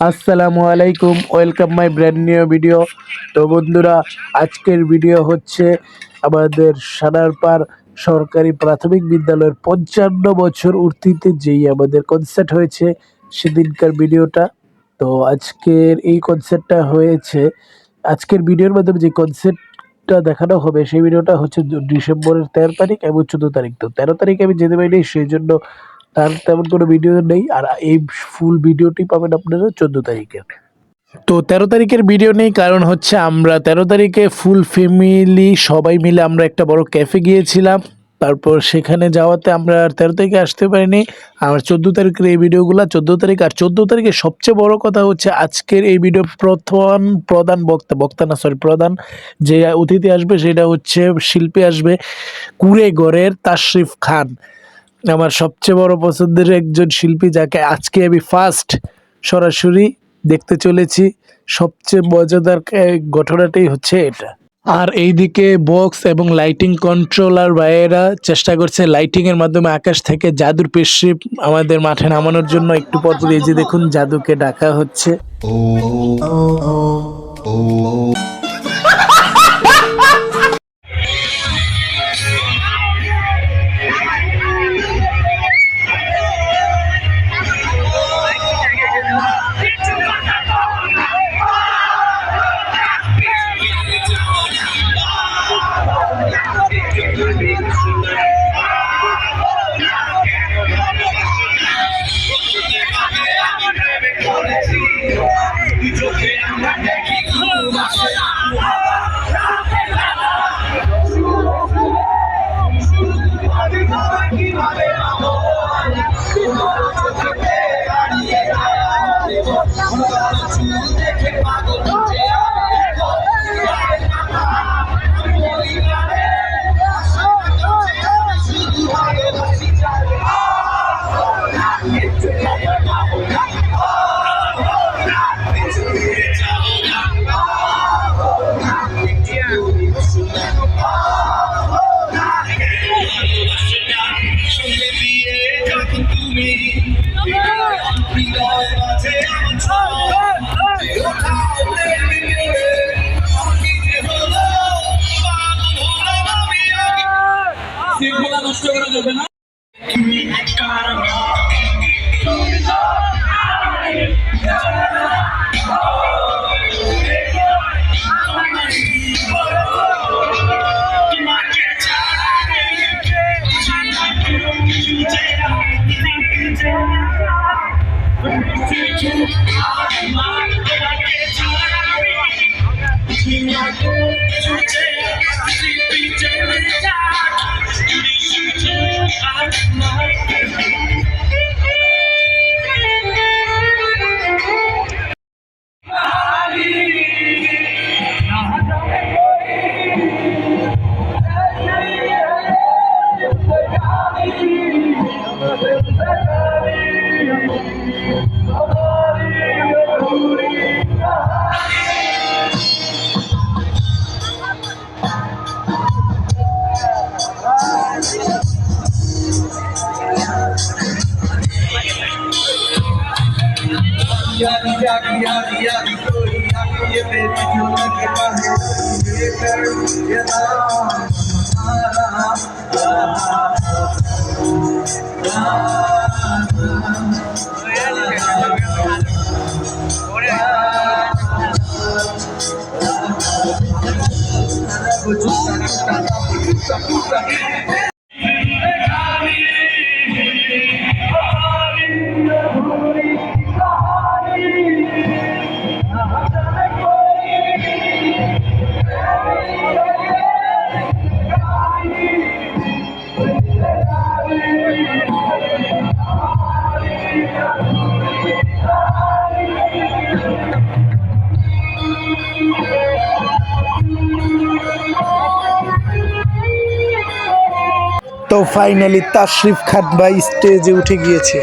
আসসালামু আলাইকুম, welcome my brand new video. তো বন্ধুরা, আজকের ভিডিও হচ্ছে আমাদের সানারপার সরকারি প্রাথমিক বিদ্যালয়ের পঞ্চান্ন বছর উর্তিতে যেই আমাদের কনসার্ট হয়েছে সেদিনকার ভিডিওটা। তো আজকের এই কনসার্টটা হয়েছে, আজকের ভিডিওর মাধ্যমে যে কনসার্টটা দেখানো হবে সেই ভিডিওটা হচ্ছে ডিসেম্বরের তেরো তারিখ এবং চোদ্দ তারিখ। তো তেরো তারিখ আমি যেতে পারিনি, সেই জন্য তার তেমন কোনো ভিডিও নেই, আর এই ফুল ভিডিওটি পাবেন আপনারা চোদ্দ তারিখের তো তেরো তারিখের ভিডিও নেই, কারণ হচ্ছে আমরা তেরো তারিখে ফুল ফ্যামিলি সবাই মিলে আমরা একটা বড় ক্যাফে গিয়েছিলাম। তারপর সেখানে যাওয়াতে আমরা আর তেরো তারিখে আসতে পারিনি। আর চোদ্দ তারিখের এই ভিডিওগুলো চোদ্দ তারিখ, আর চোদ্দ তারিখে সবচেয়ে বড় কথা হচ্ছে আজকের এই ভিডিও প্রথম, প্রধান বক্তা বক্তা না সরি প্রধান যে অতিথি আসবে সেটা হচ্ছে শিল্পী আসবে কুড়েগড়ের তাশরিফ খান। আমার সবচেয়ে বড় পছন্দের একজন শিল্পী যাকে আজকে আমি ফার্স্ট সরাসরি দেখতে চলেছি, সবচেয়ে মজাদার ঘটনাটাই হচ্ছে এটা। আর এইদিকে বক্স এবং লাইটিং কন্ট্রোলার ভাইয়েরা চেষ্টা করছে লাইটিং এর মাধ্যমে আকাশ থেকে জাদুর পেশি আমাদের মাঠে নামানোর জন্য। একটু পর এই যে দেখুন, জাদুকে ডাকা হচ্ছে। হলাম আমি আগে। শৃঙ্খলা নষ্ট করা যাবে না Thank you. क्या किया दिया कोई आगे मेरी जो लगता है ये कर ये नाम हमारा Puta, puta, puta, puta, puta. তো ফাইনালি তাশরিফ খান ভাই স্টেজে উঠে গিয়েছে।